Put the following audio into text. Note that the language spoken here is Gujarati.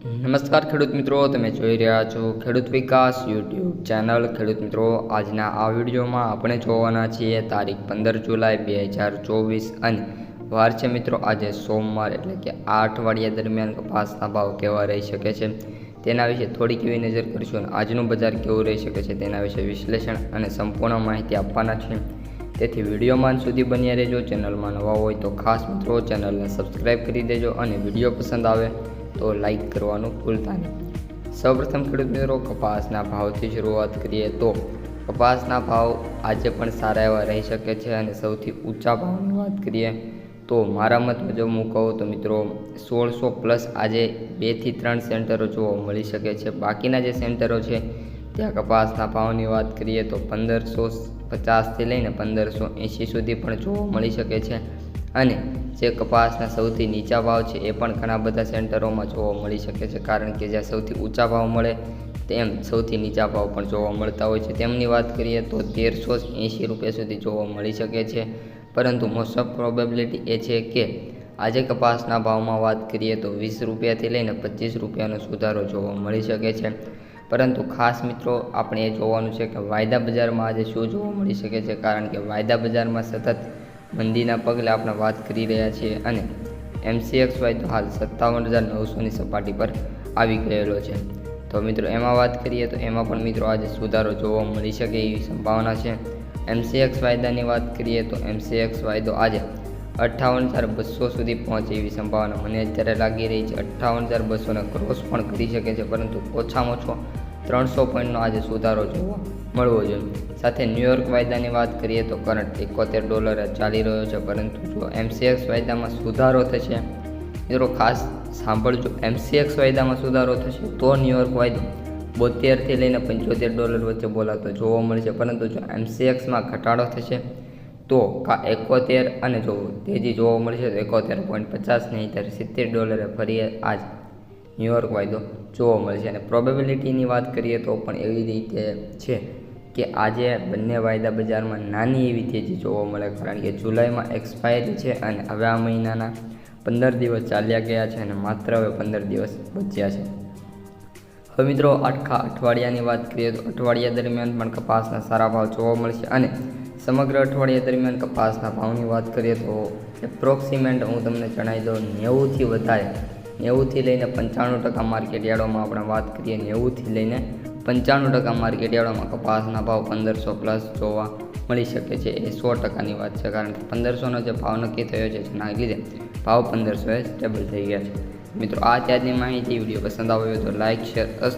નમસ્કાર ખેડૂત મિત્રો, તમે જોઈ રહ્યા છો ખેડૂત વિકાસ યુટ્યુબ ચેનલ. ખેડૂત મિત્રો, આજના આ વિડીયોમાં આપણે જોવાના છીએ તારીખ પંદર જુલાઈ બે હજાર ચોવીસ અને વાર છે મિત્રો, આજે સોમવાર એટલે કે આ અઠવાડિયા દરમિયાન કપાસના ભાવ કેવા રહી શકે છે તેના વિશે થોડીક એવી નજર કરીશું અને આજનું બજાર કેવું રહી શકે છે તેના વિશે વિશ્લેષણ અને સંપૂર્ણ માહિતી આપવાના છે તેથી વિડીયોમાં સુધી બન્યા રહેજો, ચેનલમાં નવા હોય તો ખાસ મિત્રો, ચેનલને સબસ્ક્રાઈબ કરી દેજો અને વીડિયો પસંદ આવે તો લાઈક કરવાનું ભૂલતા નહીં. સૌપ્રથમ ખેડૂત મિત્રો, કપાસના ભાવથી શરૂઆત કરીએ તો કપાસના ભાવ આજે પણ સારા એવા રહી શકે છે અને સૌથી ઊંચા ભાવની વાત કરીએ તો મારા મત મુજબ હું કહું તો મિત્રો, સોળસો પ્લસ આજે બેથી ત્રણ સેન્ટરો જોવા મળી શકે છે. બાકીના જે સેન્ટરો છે, ત્યાં કપાસના ભાવની વાત કરીએ તો પંદરસો પચાસથી લઈને પંદરસો એંશી સુધી પણ જોવા મળી શકે છે. અને જે કપાસના સૌથી નીચા ભાવ છે એ પણ ઘણા બધા સેન્ટરોમાં જોવા મળી શકે છે. કારણ કે જ્યાં સૌથી ઊંચા ભાવ મળે, તેમ સૌથી નીચા ભાવ પણ જોવા મળતા હોય છે. તેમની વાત કરીએ તો તેરસો એંશી રૂપિયા સુધી જોવા મળી શકે છે. પરંતુ મોસ્ટ ઓફ પ્રોબેબિલિટી એ છે કે આજે કપાસના ભાવમાં વાત કરીએ તો વીસ રૂપિયાથી લઈને પચીસ રૂપિયાનો સુધારો જોવા મળી શકે છે. પરંતુ ખાસ મિત્રો, આપણે એ જોવાનું છે કે વાયદા બજારમાં આજે શું જોવા મળી શકે છે? કારણ કે વાયદા બજારમાં સતત મંદીના પગલે આપણે વાત કરી રહ્યા છીએ અને એમસીએક્સ વાય તો હાલ સત્તાવન હજાર નવસોની સપાટી પર આવી ગયેલો છે. તો મિત્રો, એમાં વાત કરીએ તો એમાં પણ મિત્રો આજે સુધારો જોવા મળી શકે એવી સંભાવના છે. એમસીએક્સ વાયદાની વાત કરીએ તો એમસીએક્સ વાયદો આજે અઠ્ઠાવન હજાર બસો સુધી પહોંચે એવી સંભાવના મને અત્યારે લાગી રહી છે. અઠ્ઠાવન હજાર બસોને ક્રોસ પણ કરી શકે છે, પરંતુ ઓછામાં ઓછો ત્રણસો પોઈન્ટનો આજે સુધારો જોવા, મળવો જોઈએ. સાથે ન્યુયોર્ક વાયદાની વાત કરીએ તો કરંટ એકોતેર ડોલર ચાલી રહ્યો છે, પરંતુ જો એમસીએક્સ વાયદામાં સુધારો થશે, મિત્રો ખાસ સાંભળજો એમસીએક્સ વાયદામાં સુધારો થશે તો ન્યુયોર્ક વાયદો બોતેરથી લઈને પંચોતેર ડોલર વચ્ચે બોલાતો જોવા મળશે પરંતુ જો એમસીએક્સમાં ઘટાડો થશે, તો એકોતેર અને જો તેજી જોવા મળશે તો એકોતેર પોઈન્ટ નહીં ત્યારે સિત્તેર ડોલરે ફરી આજ ન્યુયોર્ક વાયદો જોવા મળશે. અને પ્રોબેબિલિટીની વાત કરીએ તો પણ એવી રીતે છે કે આજે બંને વાયદા બજારમાં નાની એવી તેજી જોવા મળે કારણ કે જુલાઈમાં એક્સપાયરી છે અને હવે આ મહિનાના પંદર દિવસ ચાલ્યા ગયા છે અને માત્ર હવે પંદર દિવસ બચ્યા છે. હવે મિત્રો આખા અઠવાડિયાની વાત કરીએ તો અઠવાડિયા દરમિયાન પણ કપાસના સારા ભાવ જોવા મળશે. અને સમગ્ર અઠવાડિયા દરમિયાન કપાસના ભાવની વાત કરીએ તો એપ્રોક્સિમેન્ટ હું તમને જણાવી દઉં નેવુંથી વધારે નેવુંથી લઈને પંચાણું ટકા માર્કેટ આપણે વાત કરીએ નેવુંથી લઈને પંચાણું ટકા માર્કેટ યાર્ડોમાં કપાસના ભાવ પંદરસો પ્લસ જોવા મળી શકે છે. એ સો ટકાની વાત છે કારણ કે પંદરસોનો જે ભાવ નક્કી થયો છે જેના લીધે ભાવ પંદરસોએ સ્ટેબલ થઈ ગયા છે. મિત્રો, આ ત્યારની માહિતી. વીડિયો પસંદ આવ્યો તો લાઇક શેર